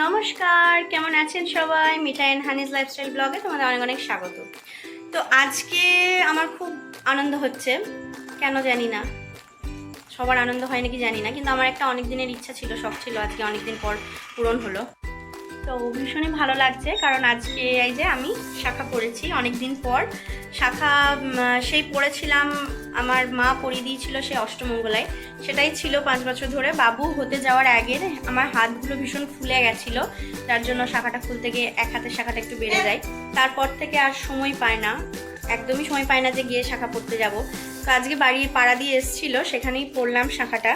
নমস্কার, কেমন আছেন সবাই? মিঠাই অ্যান্ড হানিজ লাইফস্টাইল ব্লগে তোমাদের অনেক অনেক স্বাগত। তো আজকে আমার খুব আনন্দ হচ্ছে, কেন জানি না। সবার আনন্দ হয় নাকি জানি না, কিন্তু আমার একটা অনেক দিনের ইচ্ছা ছিল, শখ ছিল আজকে অনেক দিন পর পূরণ হলো। তো ভীষণই ভালো লাগছে, কারণ আজকে এই যে আমি শাখা পড়েছি অনেক দিন পর। শাখা সেই পড়েছিলাম, আমার মা পরিয়ে দিয়েছিল সেই অষ্টমঙ্গলায়। সেটাই ছিল পাঁচ বছর ধরে। বাবু হতে যাওয়ার আগে আমার হাতগুলো ভীষণ ফুলে গেছিল, যার জন্য শাখাটা খুলতে গিয়ে এক হাতের শাখাটা একটু বেড়ে যায়। তারপর থেকে আর সময় পায় না, একদমই সময় পায় না যে গিয়ে শাখা পড়তে যাব। তো আজকে বাড়ির পাড়া দিয়ে এসেছিল, সেখানেই পড়লাম শাখাটা।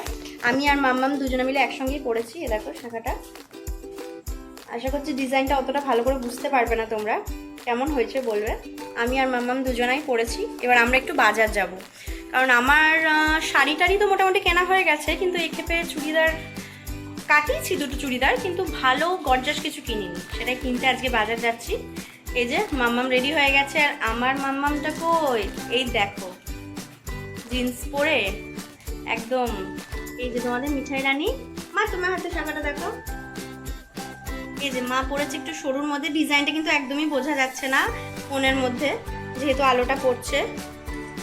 আমি আর মাম্মাম দুজনে মিলে একসঙ্গেই পড়েছি, এ দেখো শাখাটা। আশা করছি ডিজাইনটা অতটা ভালো করে বুঝতে পারবে না তোমরা। কেমন হয়েছে বলবে? আমি আর মাম্মাম দুজনাই পড়েছি। এবার আমরা একটু বাজার যাব। কারণ আমার শাড়ি টাড়ি তো মোটামুটি কেনা হয়ে গেছে, কিন্তু এই ক্ষেত্রে চুড়িদার কাটিয়েছি দুটো চুড়িদার, কিন্তু ভালো, গর্জাস কিছু কিনিনি। সেটাই কিনতে আজকে বাজার যাচ্ছি। এই যে মাম্মাম রেডি হয়ে গেছে, আর আমার মাম্মামটা কই? এই দেখো জিন্স পরে, একদম, এই যে তোমাদের মিঠাই রানী। মা, তোমার হাতে শাখাটা দেখো। এই যে মা পড়েছে একটু সরুর মধ্যে, ডিজাইনটা কিন্তু একদমই বোঝা যাচ্ছে না ফোনের মধ্যে, যেহেতু আলোটা পড়ছে।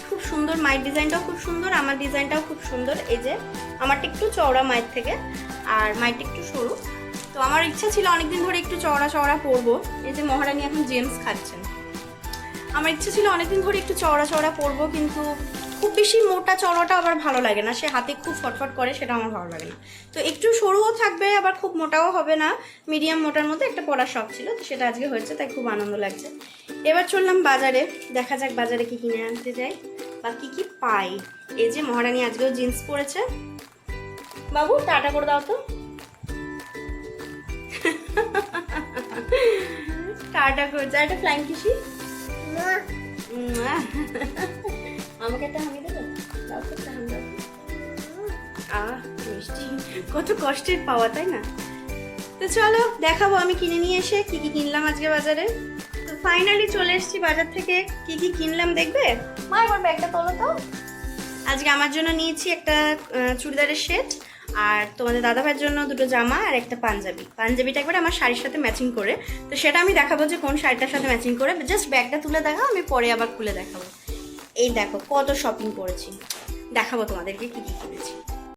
খুব সুন্দর, মায়ের ডিজাইনটাও খুব সুন্দর, আমার ডিজাইনটাও খুব সুন্দর। এই যে আমারটা একটু চওড়া মায়ের থেকে, আর মায়েরটা একটু সরু। তো আমার ইচ্ছা ছিল অনেকদিন ধরে একটু চওড়া চওড়া পরবো। এই যে মহারানী এখন জেমস খাচ্ছেন। আমার ইচ্ছে ছিল অনেকদিন ধরে একটু চওড়া চওড়া পরবো, কিন্তু খুব বেশি মোটা চড়াটা আবার ভালো লাগে না। সে হাতে খুব ফটফট করে সেটা আমার ভালো লাগে না। তো একটু সরুও থাকবে আবার খুব মোটাও হবে না। মিডিয়াম মোটার মধ্যে একটা পড়ার শখ ছিল তো সেটা আজকে হয়েছে তাই খুব আনন্দ লাগছে। এবার চললাম বাজারে দেখা যাক বাজারে কি কিনে আনতে যাই বা কি কি পাই। এই যে মহারানী আজকেও জিন্স পরেছে। বাবু টাটা করে দাও তো। টাটা করছে একটা ফ্লাইং কিসি। আমাকে একটা হামি দেবে? দাও একটা হামি আহ মিষ্টি। কত কষ্টের পাওয়া তাই না? তো চলো দেখাবো আমি কিনে নিয়ে এসে কি কি কিনলাম আজকে বাজারে। তো ফাইনালি চলে এসেছি বাজার থেকে। কি কি কিনলাম দেখবে? মা এবার ব্যাগটা তোলো তো। আজকে আমার জন্য নিয়েছি একটা চুড়িদারের সেট আর তোমাদের দাদা ভাইয়ের জন্য দুটো জামা আর একটা পাঞ্জাবি। পাঞ্জাবিটা একবার আমার শাড়ির সাথে ম্যাচিং করে। তো সেটা আমি দেখাবো যে কোন শাড়িটার সাথে ম্যাচিং করে। জাস্ট ব্যাগটা তুলে দেখাও আমি পরে আবার খুলে দেখাবো। এই দেখো কত শপিং করেছি। দেখাবো তোমাদেরকে কি কি কিনেছি।